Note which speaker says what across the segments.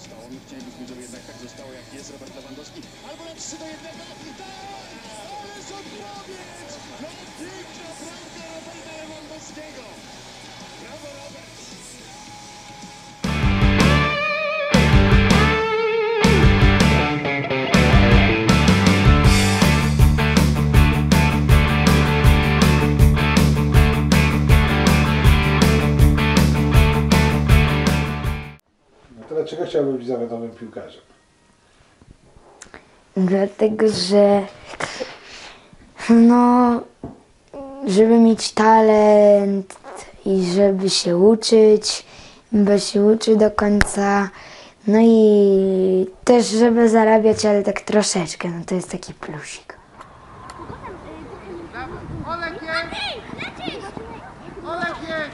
Speaker 1: zostało. My chcielibyśmy, żeby jednak tak zostało, jak jest Robert Lewandowski. Albo na 3 do 1. Tak! Ależ odpowiedź! No piękna bramka Roberta Lewandowskiego.
Speaker 2: Dlaczego chciałbym być zawodowym piłkarzem?
Speaker 3: Dlatego, że no, żeby mieć talent i żeby się uczyć, bo się uczy do końca. No i też, żeby zarabiać, ale tak troszeczkę, no to jest taki plusik.
Speaker 4: Olek jest! Olek jest!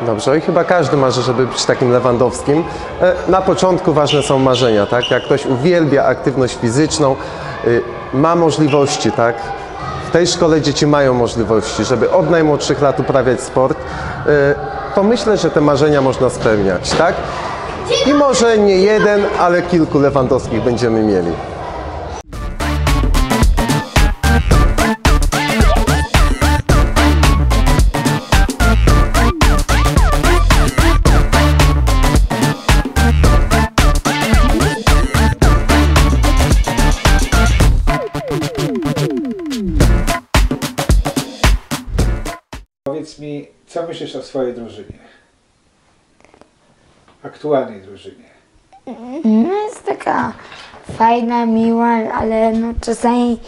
Speaker 5: Dobrze, i chyba każdy marzy, żeby być takim Lewandowskim. E, Na początku ważne są marzenia, tak? Jak ktoś uwielbia aktywność fizyczną, y, ma możliwości, tak? W tej szkole dzieci mają możliwości, żeby od najmłodszych lat uprawiać sport, y, to myślę, że te marzenia można spełniać, tak? I może nie jeden, ale kilku Lewandowskich będziemy mieli.
Speaker 2: Powiedz mi, co myślisz o swojej drużynie? Aktualnej drużynie.
Speaker 3: No jest taka fajna, miła, ale no czasami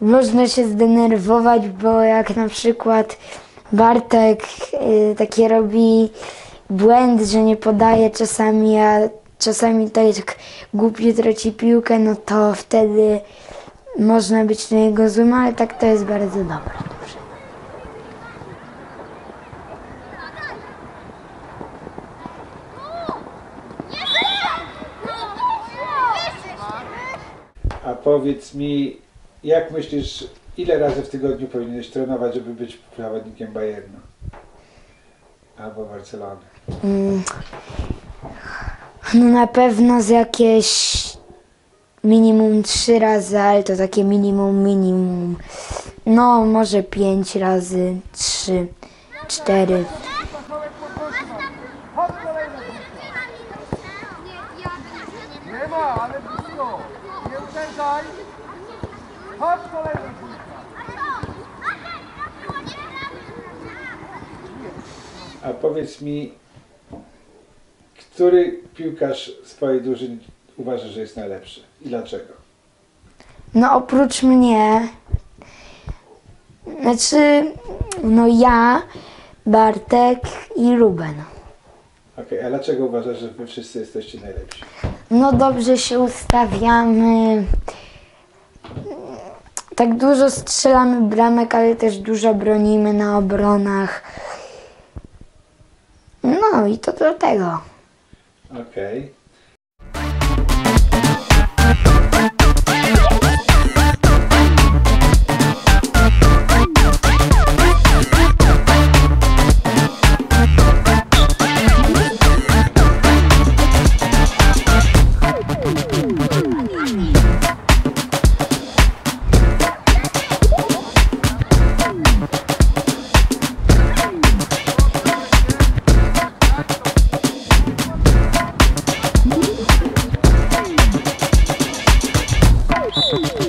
Speaker 3: można się zdenerwować, bo jak na przykład Bartek y, takie robi błęd, że nie podaje czasami, a czasami tak głupie traci piłkę, no to wtedy można być na niego złym, ale tak to jest bardzo dobra
Speaker 2: powiedz mi, jak myślisz, ile razy w tygodniu powinieneś trenować, żeby być zawodnikiem Bayernu? Albo Barcelony.
Speaker 3: No na pewno z jakieś minimum trzy razy, ale to takie minimum, minimum. No może pięć razy, trzy, cztery.
Speaker 4: Nie ma, ale blisko! Nie uderzaj! Chodź kolejny piłka!
Speaker 2: A powiedz mi, który piłkarz swojej drużyny uważasz, że jest najlepszy? I dlaczego?
Speaker 3: No oprócz mnie, znaczy, no ja, Bartek i Ruben.
Speaker 2: Okej, a dlaczego uważasz, że wy wszyscy jesteście najlepsi?
Speaker 3: No dobrze się ustawiamy. Tak dużo strzelamy bramek, ale też dużo bronimy na obronach. No i to dlatego.
Speaker 2: Okej. A Thank you.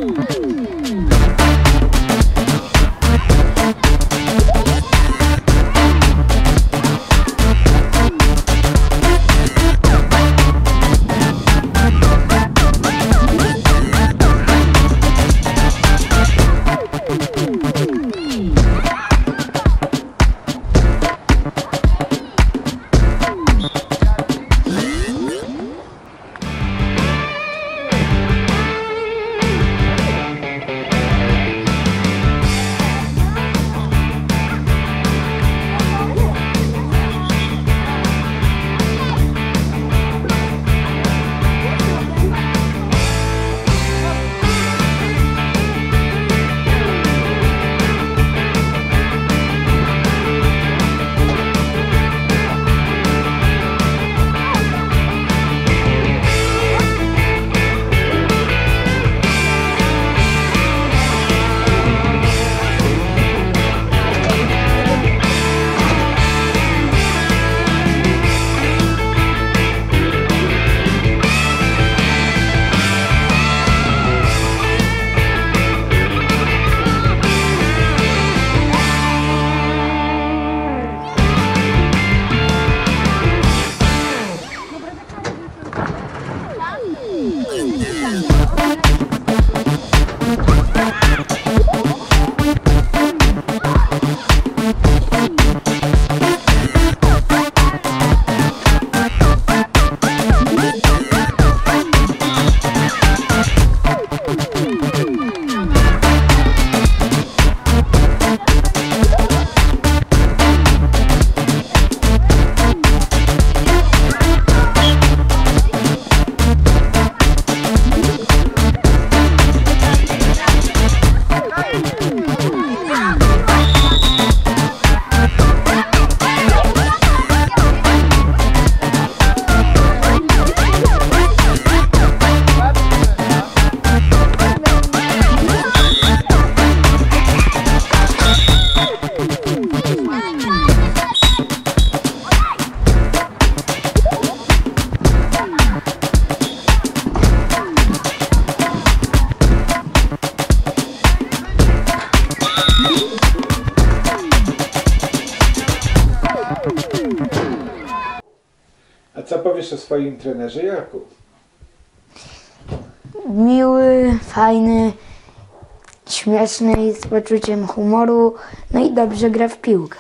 Speaker 2: Powiesz o swoim trenerze Jakub?
Speaker 3: Miły, fajny, śmieszny z poczuciem humoru, no i dobrze gra w piłkę.